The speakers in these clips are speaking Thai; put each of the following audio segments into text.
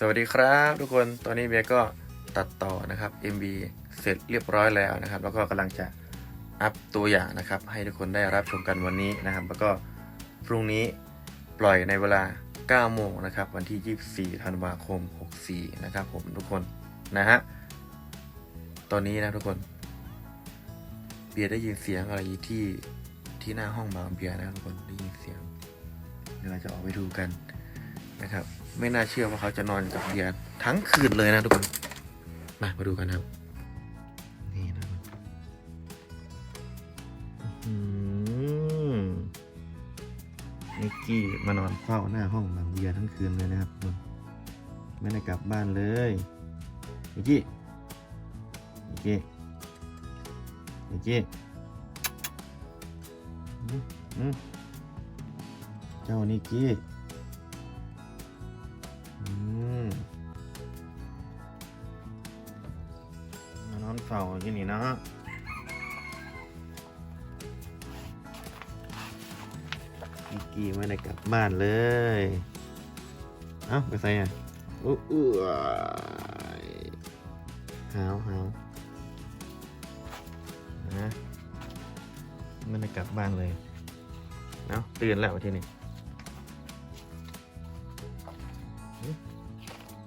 สวัสดีครับทุกคนตอนนี้เบียก็ตัดต่อนะครับ MV เสร็จเรียบร้อยแล้วนะครับ แล้วก็กำลังจะอัพตัวอย่างนะครับ ให้ทุกคนได้รับชมกันวันนี้นะครับ แล้วก็พรุ่งนี้ปล่อยในเวลา 9 โมงนะครับ วันที่ 24 ธันวาคม 64 นะครับ ผมทุกคนนะฮะตอนนี้นะทุกคน เบียได้ยินเสียงอะไรที่ที่หน้าห้องบางเบียนะทุกคนได้ยินเสียงเดี๋ยวเราจะออกไปดูกันนะครับ ไม่น่าเชื่อว่าเขาจะนอนกับเบียร์ทั้งคืนเลยนะทุกคน มามาดูกันครับ นี่นะครับอื้อหือนิกกี้มานอนเฝ้าหน้าห้องบางเบียร์ทั้งคืนเลยนะครับทุกคนไม่ได้กลับบ้านเลยนิกกี้นิกกี้นิกกี้เจ้านิกกี้ เฝ้าอย่างนี้เนาะนิกกี้ไม่ได้กลับบ้านเลย เอ้าไปใส่อะอู้อู้หาวหาวนะไม่ได้กลับบ้านเลยเอ้าตื่นแล้วทีนี้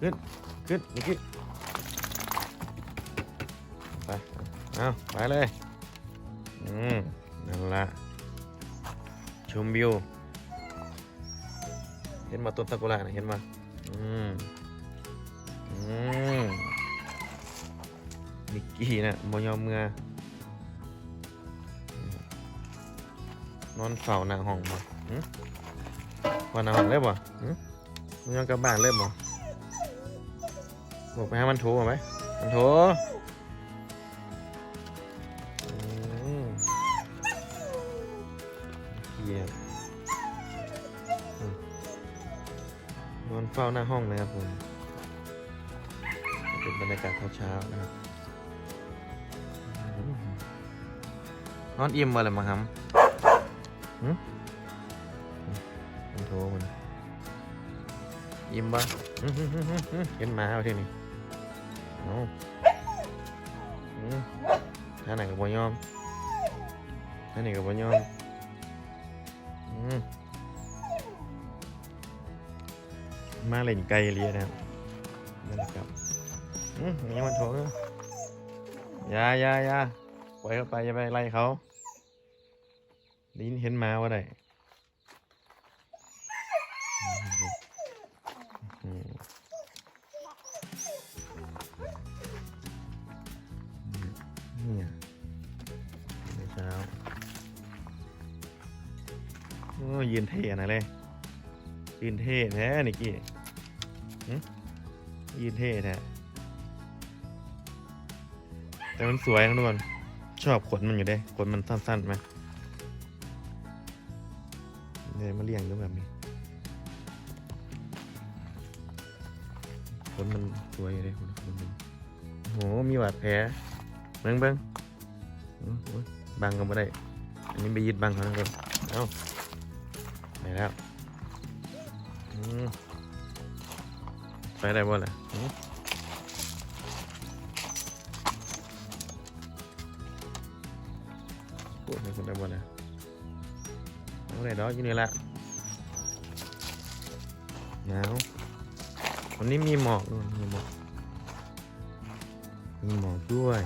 ขึ้น ขึ้นนิกกี้ เอาไปเลย อืม นั่นละชมวิว เห็นมาต้นซากุระนะเห็นมาอืม อืมนิกกี้นะมยอมเมื่อนอนเฝ้าหน้าห้องบ่หึวันหน้าห้องเลยบ่หึมันยังกลับบ้านเลยบ่บอกไปให้มันโทรไหมมันโทร นอนเฝ้าหน้าห้องนะครับผมเป็นบรรยากาศเช้าๆนะครับนอนอิ่มมาเลยมั้งครับหืมมันโทรมันอิ่มบ่อื้อหือหือหือหือเห็นหมาเอาที่นี่เอาอืมท่าไหนกับบ่ยอมท่าไหนกับบ่ยอมอืม มาเล่นไกลเลียนะครับนั่นแหละครับอืมนี่มันโถงอยาอยาอยาปล่อยเข้าไปอย่าไปไล่เขาไดยินเห็นมาว่าได้เนี่ยเช้าโอ้ยืนเท่นะเลย ยืนเท่แท้นิกกี้ยืนเท่แท้แต่มันสวยนะทุกคนชอบขนมันอยู่เด้ขนมันสั้นๆไหมเนี่ยมาเลี้ยงด้วยแบบนี้ขนมันสวยอยู่เด้ขนมันโอ้โหมีบาดแผลเบิ้งเบิ้งบังก็ไม่ได้ อันนี้ไปยึดบังเขานะครับเอ้าไปแล้ว ไปได้บ่ล่ะปวดในคนได้บ่ล่ะเอาได้ดอกอยู่นี่ละหนาววันนี้มีหมอกมีหมอกมีหมอกด้วย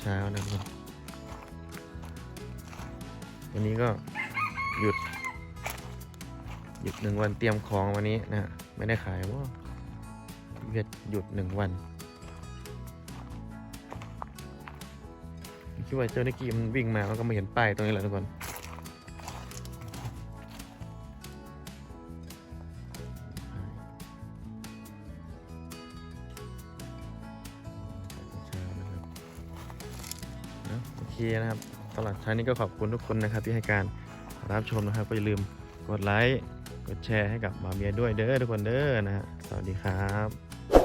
เช้านะครับ วันนี้ก็หยุด หยุดหนึ่งวันเตรียมของวันนี้นะไม่ได้ขายว่าเวียดหยุดหนึ่งวันคิดว่าเจ้านิกกี้มันวิ่งมาแล้วก็มาเห็นป้ายตรงนี้แหละทุกคน เคนะครับสำหรับท้ายนี้ก็ขอบคุณทุกคนนะครับที่ให้การรับชมนะครับ ก็อย่าลืมกดไลค์ กดแชร์ให้กับมาเมียด้วยเด้อทุกคนเด้อนะฮะสวัสดีครับ